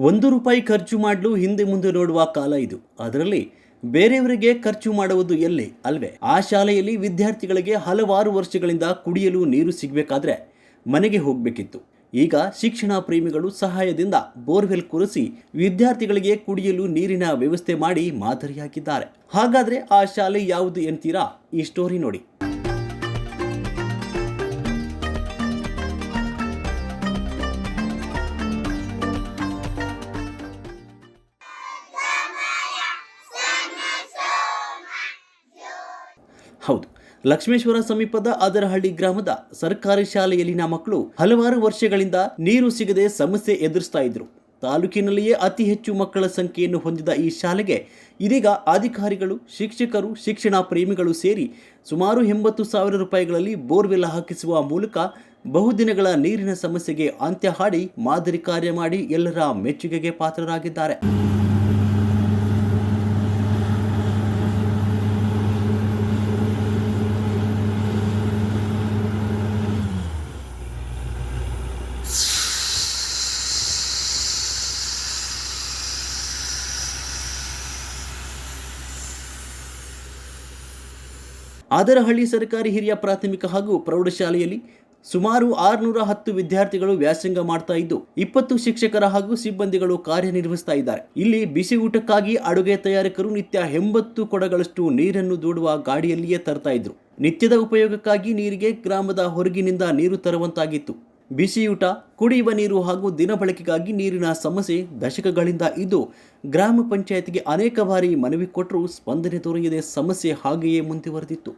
ಒಂದು ರೂಪಾಯಿ ಖರ್ಚು ಮಾಡಲು ಹಿಂದೆ ಮುಂದೆ ನೋಡುವ ಕಾಲ ಇದು. ಅದರಲ್ಲಿ ಬೇರೆಯವರಿಗೆ ಖರ್ಚು ಮಾಡುವುದು ಎಲ್ಲಿ ಅಲ್ವೇ? ಆ ಶಾಲೆಯಲ್ಲಿ ವಿದ್ಯಾರ್ಥಿಗಳಿಗೆ ಹಲವಾರು ವರ್ಷಗಳಿಂದ ಕುಡಿಯಲು ನೀರು ಸಿಗಬೇಕಾದ್ರೆ ಮನೆಗೆ ಹೋಗಬೇಕಿತ್ತು. ಈಗ ಶಿಕ್ಷಣ ಪ್ರೇಮಿಗಳು ಸಹಾಯದಿಂದ ಬೋರ್ವೆಲ್ ಕುರಿಸಿ ವಿದ್ಯಾರ್ಥಿಗಳಿಗೆ ಕುಡಿಯಲು ನೀರಿನ ವ್ಯವಸ್ಥೆ ಮಾಡಿ ಮಾದರಿಯಾಗಿದ್ದಾರೆ. ಹಾಗಾದ್ರೆ ಆ ಶಾಲೆ ಯಾವುದು ಎಂತೀರಾ ಈ ಸ್ಟೋರಿ ನೋಡಿ. ಹೌದು. ಲಕ್ಷ್ಮೇಶ್ವರ ಸಮೀಪದ ಅದರಹಳ್ಳಿ ಗ್ರಾಮದ ಸರ್ಕಾರಿ ಶಾಲೆಯಲ್ಲಿನ ಮಕ್ಕಳು ಹಲವಾರು ವರ್ಷಗಳಿಂದ ನೀರು ಸಿಗದೆ ಸಮಸ್ಯೆ ಎದುರಿಸ್ತಾ ಇದ್ರು. ತಾಲೂಕಿನಲ್ಲಿಯೇ ಅತಿ ಹೆಚ್ಚು ಮಕ್ಕಳ ಸಂಖ್ಯೆಯನ್ನು ಹೊಂದಿದ ಈ ಶಾಲೆಗೆ ಇದೀಗ ಅಧಿಕಾರಿಗಳು, ಶಿಕ್ಷಕರು, ಶಿಕ್ಷಣ ಪ್ರೇಮಿಗಳು ಸೇರಿ ಸುಮಾರು ಎಂಬತ್ತು ಸಾವಿರ ರೂಪಾಯಿಗಳಲ್ಲಿ ಬೋರ್ವೆಲ್ ಹಾಕಿಸುವ ಮೂಲಕ ಬಹುದಿನಗಳ ನೀರಿನ ಸಮಸ್ಯೆಗೆ ಅಂತ್ಯ ಹಾಡಿ ಮಾದರಿ ಕಾರ್ಯ ಮಾಡಿ ಎಲ್ಲರ ಮೆಚ್ಚುಗೆಗೆ ಪಾತ್ರರಾಗಿದ್ದಾರೆ. ಆದರಹಳ್ಳಿ ಸರ್ಕಾರಿ ಹಿರಿಯ ಪ್ರಾಥಮಿಕ ಹಾಗೂ ಪ್ರೌಢಶಾಲೆಯಲ್ಲಿ ಸುಮಾರು ಆರುನೂರ ಹತ್ತು ವಿದ್ಯಾರ್ಥಿಗಳು ವ್ಯಾಸಂಗ ಮಾಡ್ತಾ ಇದ್ದು, ಇಪ್ಪತ್ತು ಶಿಕ್ಷಕರ ಹಾಗೂ ಸಿಬ್ಬಂದಿಗಳು ಕಾರ್ಯನಿರ್ವಹಿಸ್ತಾ ಇದ್ದಾರೆ. ಇಲ್ಲಿ ಬಿಸಿ ಊಟಕ್ಕಾಗಿ ಅಡುಗೆ ತಯಾರಕರು ನಿತ್ಯ ಎಂಬತ್ತು ಕೊಡಗಳಷ್ಟು ನೀರನ್ನು ದೂಡುವ ಗಾಡಿಯಲ್ಲಿಯೇ ತರ್ತಾ ಇದ್ರು. ನಿತ್ಯದ ಉಪಯೋಗಕ್ಕಾಗಿ ನೀರಿಗೆ ಗ್ರಾಮದ ಹೊರಗಿನಿಂದ ನೀರು ತರುವಂತಾಗಿತ್ತು. ಬಿಸಿಯೂಟ, ಕುಡಿಯುವ ನೀರು ಹಾಗೂ ದಿನಬಳಕೆಗಾಗಿ ನೀರಿನ ಸಮಸ್ಯೆ ದಶಕಗಳಿಂದ ಇದ್ದು, ಗ್ರಾಮ ಪಂಚಾಯತ್ಗೆ ಅನೇಕ ಬಾರಿ ಮನವಿ ಕೊಟ್ಟರೂ ಸ್ಪಂದನೆ ದೊರೆಯದೆ ಸಮಸ್ಯೆ ಹಾಗೆಯೇ ಮುಂದುವರೆದಿತ್ತು.